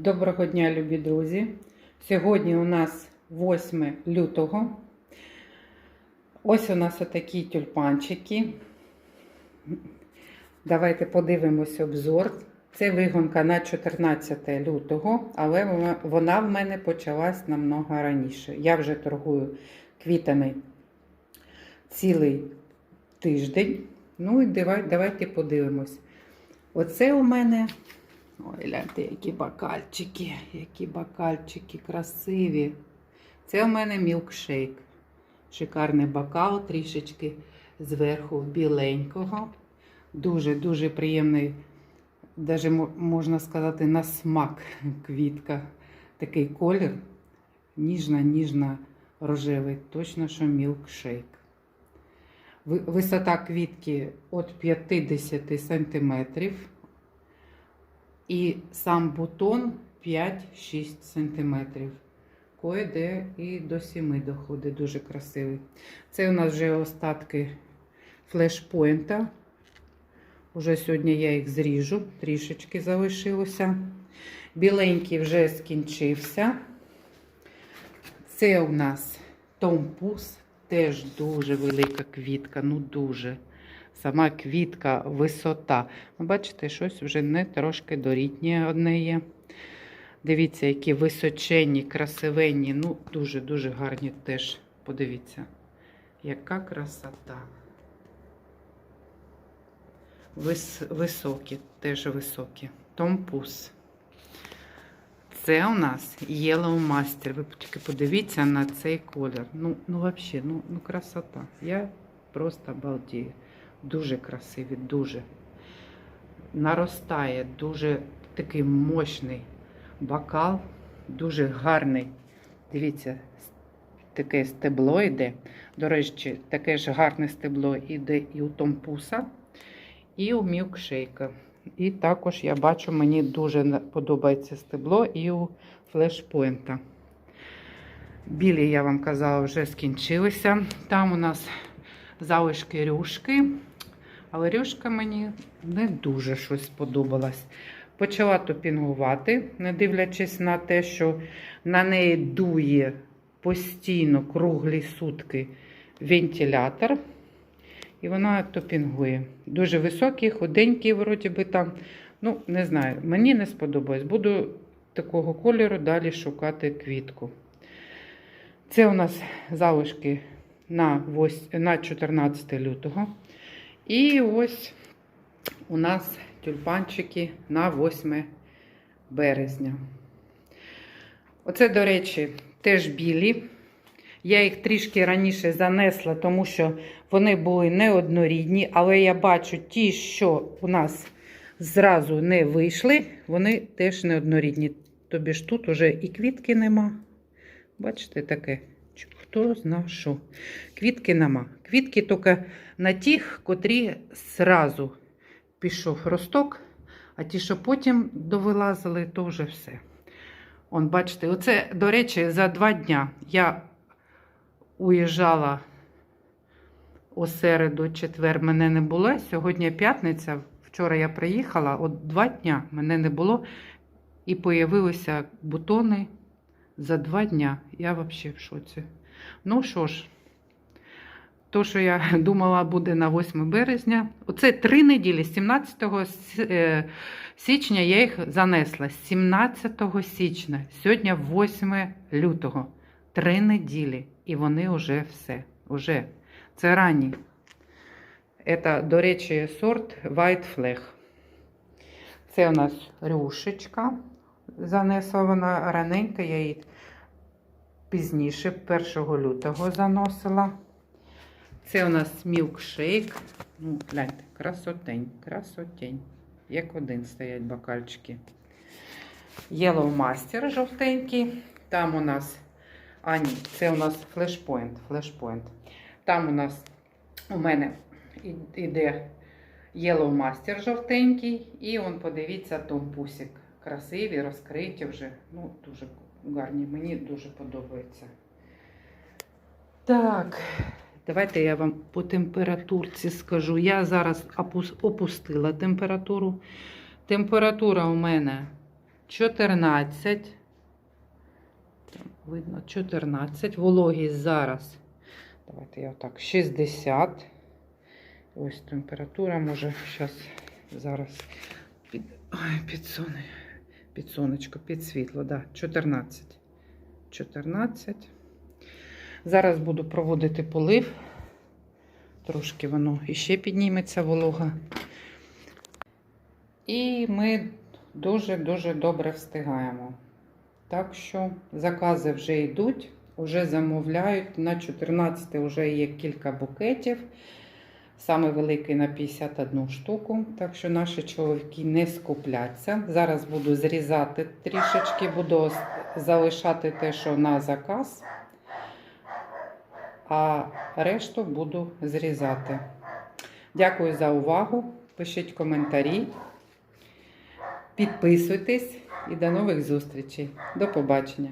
Доброго дня, любі друзі! Сьогодні у нас 8 лютого. Ось у нас отакі тюльпанчики. Давайте подивимось обзор. Це вигонка на 14 лютого, але вона- в мене почалась намного раніше. Я вже торгую квітами цілий тиждень. Ну і давай, давайте подивимось. Оце у мене Ой, гляньте, які бокальчики, які бокальчики красиві. Це у мене мілкшейк. Шикарний бокал, трішечки зверху біленького. Дуже-дуже приємний, навіть можна сказати, на смак квітка. Такий колір. Ніжна-ніжна рожевий. Точно, що мілкшейк. Ви- Висота квітки від 50 сантиметрів. І сам бутон 5-6 см. Кое-де і до 7 доходить, дуже красивий. Це у нас вже остатки флешпойнта. Уже сьогодні я їх зріжу, трішечки залишилося. Біленький вже скінчився. Це у нас томпус, теж дуже велика квітка, ну дуже. Сама квітка, висота. Ви бачите, щось вже не трошки дорітнє одне є. Дивіться, які височенні, красивенні. Ну, дуже-дуже гарні теж. Подивіться, яка красота. Вис, високі, теж високі. Томпус. Це у нас Yellow Master. Ви тільки подивіться на цей колір. Ну, ну взагалі, ну, ну красота. Я просто балдію. Дуже красиві, дуже. Наростає, дуже такий мощний бокал, дуже гарний. Дивіться, таке стебло йде. До речі, таке ж гарне стебло йде і у томпуса, і у мілкшейка. І також я бачу, мені дуже подобається стебло і у флешпойнта. Білі, я вам казала, вже скінчилися. Там у нас залишки рюшки. Але рюшка мені не дуже щось сподобалась. Почала топінгувати, не дивлячись на те, що на неї дує постійно круглі сутки вентилятор. І вона топінгує. Дуже високий, худенький, вроді би там. Ну, не знаю, мені не сподобалось. Буду такого кольору далі шукати квітку. Це у нас залишки на, 8, на 14 лютого. І ось у нас тюльпанчики на 8 березня. Оце, до речі, теж білі. Я їх трішки раніше занесла, тому що вони були неоднорідні, але я бачу ті, що у нас зразу не вийшли, вони теж неоднорідні. Тобі ж тут уже і квітки нема. Бачите, таке. Хто зна що. Квітки нема. Квітки тільки на тих, котрі зразу пішов росток, а ті, що потім довилазили, то вже все. Он, бачите, оце, до речі, за два дня я уїжджала у середу, четвер мене не було. Сьогодні п'ятниця. Вчора я приїхала, от два дня мене не було. І появилися бутони за два дня. Я взагалі в шоці. Ну що ж, то, що я думала, буде на 8 березня. Оце три неділі, з 17 е, січня я їх занесла. 17 січня, сьогодні 8 лютого. Три неділі. І вони вже все. Уже. Це ранні. Це, до речі, сорт White Flag. Це у нас рюшечка. Занесла вона раненько, я її пізніше, 1 лютого заносила. Це у нас мілкшейк. Ну, гляньте, красотень, красотень. Як один стоять бокальчики. Yellow Master жовтенький. Там у нас. А, ні, це у нас флешпойнт. флешпойнт. Там у нас у мене іде Yellow Master жовтенький. І он, подивіться, томпусик. Красиві, розкриті вже. Ну, дуже гарні. Мені дуже подобається. Так, давайте я вам по температурці скажу. Я зараз опустила температуру. Температура у мене 14. Там видно 14. Вологість зараз. Давайте я отак. 60. Ось температура може зараз зараз під, ой, під сонечко, під світло. Да, 14. 14. Зараз буду проводити полив. Трошки воно іще підніметься волога. І ми дуже-дуже добре встигаємо. Так що закази вже йдуть, вже замовляють. На 14 вже є кілька букетів. Саме великий на 51 штуку. Так що наші чоловіки не скупляться. Зараз буду зрізати трішечки, буду залишати те, що на заказ, а решту буду зрізати. Дякую за увагу. Пишіть коментарі. Підписуйтесь і до нових зустрічей. До побачення!